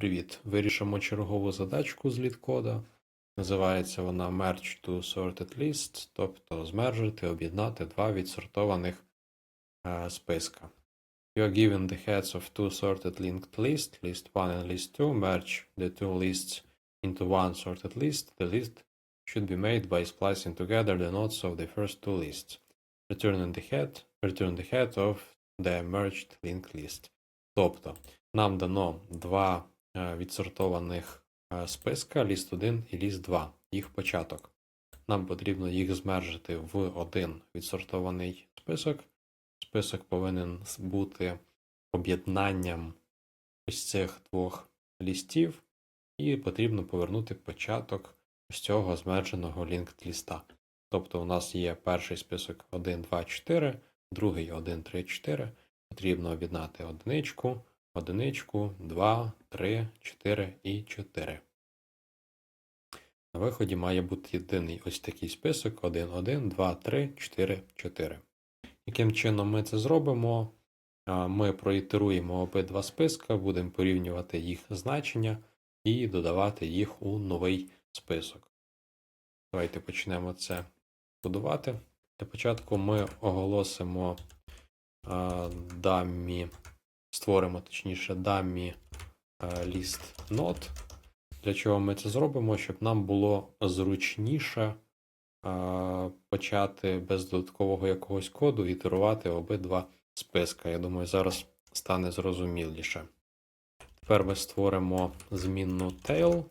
Привіт! Вирішимо чергову задачку з літкода. Називається вона Merge to Sorted Lists, тобто змержити, об'єднати два відсортованих е, списка. You are given the heads of two sorted linked lists, list 1 and list 2. Merge the two lists into one sorted list. The list should be made by splicing together the nodes of the first two lists. Return the head, return the head of the merged linked list. Тобто, нам дано два е, відсортованих е, списка ліст 1 і ліст 2, їх початок. Нам потрібно їх змержити в один відсортований список. Список повинен бути об'єднанням ось цих двох лістів, і потрібно повернути початок ось цього змерженого linked ліста. Тобто у нас є перший список 1, 2, 4, другий 1, 3, 4. Потрібно об'єднати одиничку, одиничку, 2, 3, 4 і 4. На виході має бути єдиний ось такий список 1, 1, 2, 3, 4, 4. Яким чином ми це зробимо? Ми проітеруємо обидва списка, будемо порівнювати їх значення і додавати їх у новий список. Давайте почнемо це будувати. Для початку ми оголосимо дамі, створимо точніше дамі а, ліст нот. Для чого ми це зробимо? Щоб нам було зручніше а, почати без додаткового якогось коду ітерувати обидва списка. Я думаю, зараз стане зрозуміліше. Тепер ми створимо змінну tail,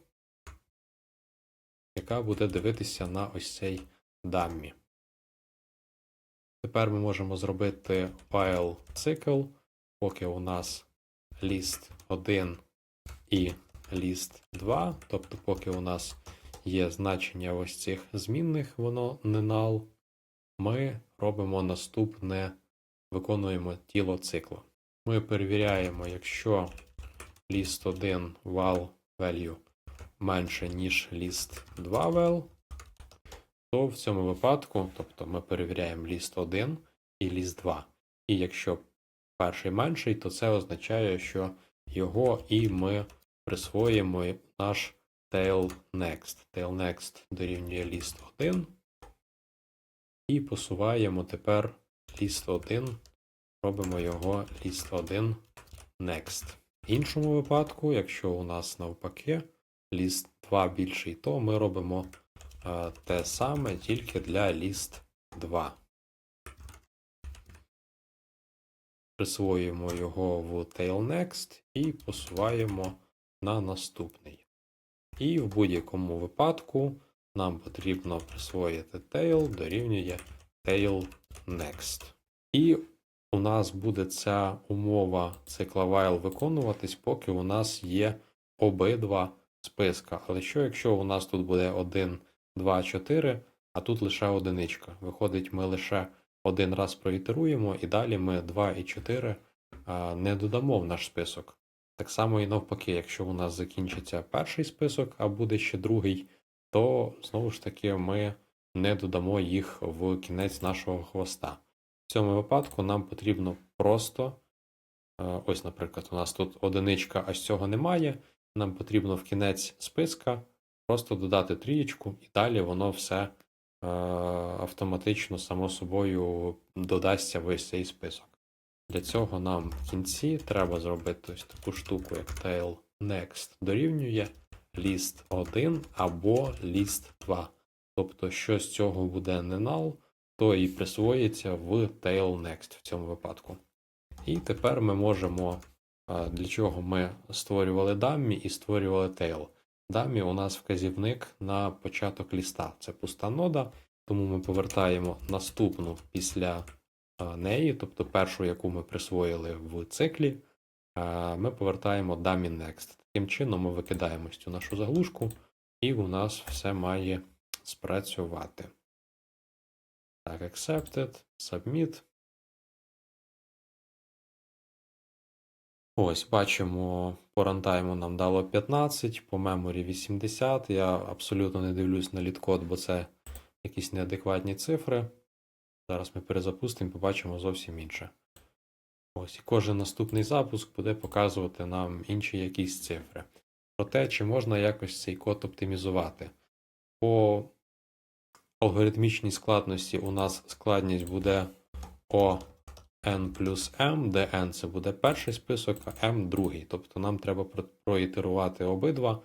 яка буде дивитися на ось цей дамі. Тепер ми можемо зробити while цикл, поки у нас ліст 1 і ліст 2, тобто поки у нас є значення ось цих змінних, воно не null, ми робимо наступне, виконуємо тіло циклу. Ми перевіряємо, якщо ліст 1 val value менше, ніж ліст 2 val, то в цьому випадку, тобто ми перевіряємо ліст 1 і ліст 2. І якщо перший менший, то це означає, що його і ми присвоїмо наш tail next. Tail next дорівнює ліст 1. І посуваємо тепер ліст 1, робимо його ліст 1 next. В іншому випадку, якщо у нас навпаки ліст 2 більший, то ми робимо е, те саме тільки для ліст 2. Присвоюємо його в tail next і посуваємо на наступний. І в будь-якому випадку нам потрібно присвоїти tail дорівнює tail next. І у нас буде ця умова цикла while виконуватись, поки у нас є обидва списка. Але що, якщо у нас тут буде 1, 2, 4, а тут лише одиничка? Виходить, ми лише один раз проітеруємо, і далі ми 2 і 4 не додамо в наш список. Так само і навпаки, якщо у нас закінчиться перший список, а буде ще другий, то знову ж таки ми не додамо їх в кінець нашого хвоста. В цьому випадку нам потрібно просто, ось, наприклад, у нас тут одиничка, а з цього немає. Нам потрібно в кінець списка просто додати трієчку, і далі воно все автоматично, само собою, додасться в ось цей список. Для цього нам в кінці треба зробити ось таку штуку, як tail next дорівнює list 1 або list 2. Тобто, що з цього буде не null, то і присвоїться в tail next в цьому випадку. І тепер ми можемо, для чого ми створювали dummy і створювали tail. Dummy у нас вказівник на початок ліста. Це пуста нода, тому ми повертаємо наступну після неї, тобто першу, яку ми присвоїли в циклі, ми повертаємо dummy next. Таким чином ми викидаємо цю нашу заглушку, і у нас все має спрацювати. Так, accepted, submit. Ось, бачимо, по рантайму нам дало 15, по меморі 80. Я абсолютно не дивлюсь на літкод, бо це якісь неадекватні цифри. Зараз ми перезапустимо, побачимо зовсім інше. Ось, і кожен наступний запуск буде показувати нам інші якісь цифри. Про те, чи можна якось цей код оптимізувати. По алгоритмічній складності у нас складність буде O n плюс m, де n це буде перший список, а m другий. Тобто нам треба проітерувати обидва,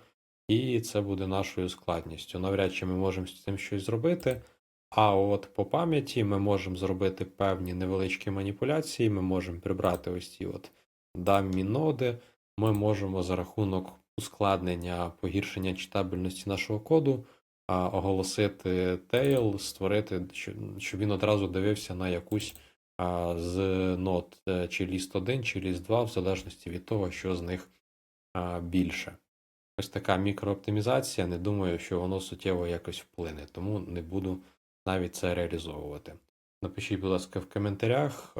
і це буде нашою складністю. Навряд чи ми можемо з цим щось зробити. А от по пам'яті ми можемо зробити певні невеличкі маніпуляції, ми можемо прибрати ось ці от дамі ноди, ми можемо за рахунок ускладнення погіршення читабельності нашого коду оголосити tail, створити, щоб він одразу дивився на якусь з нод, е, чи ліст 1, чи ліст 2, в залежності від того, що з них більше. Ось така мікрооптимізація. Не думаю, що воно суттєво якось вплине, тому не буду навіть це реалізовувати. Напишіть, будь ласка, в коментарях,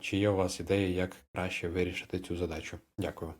чи є у вас ідеї, як краще вирішити цю задачу. Дякую.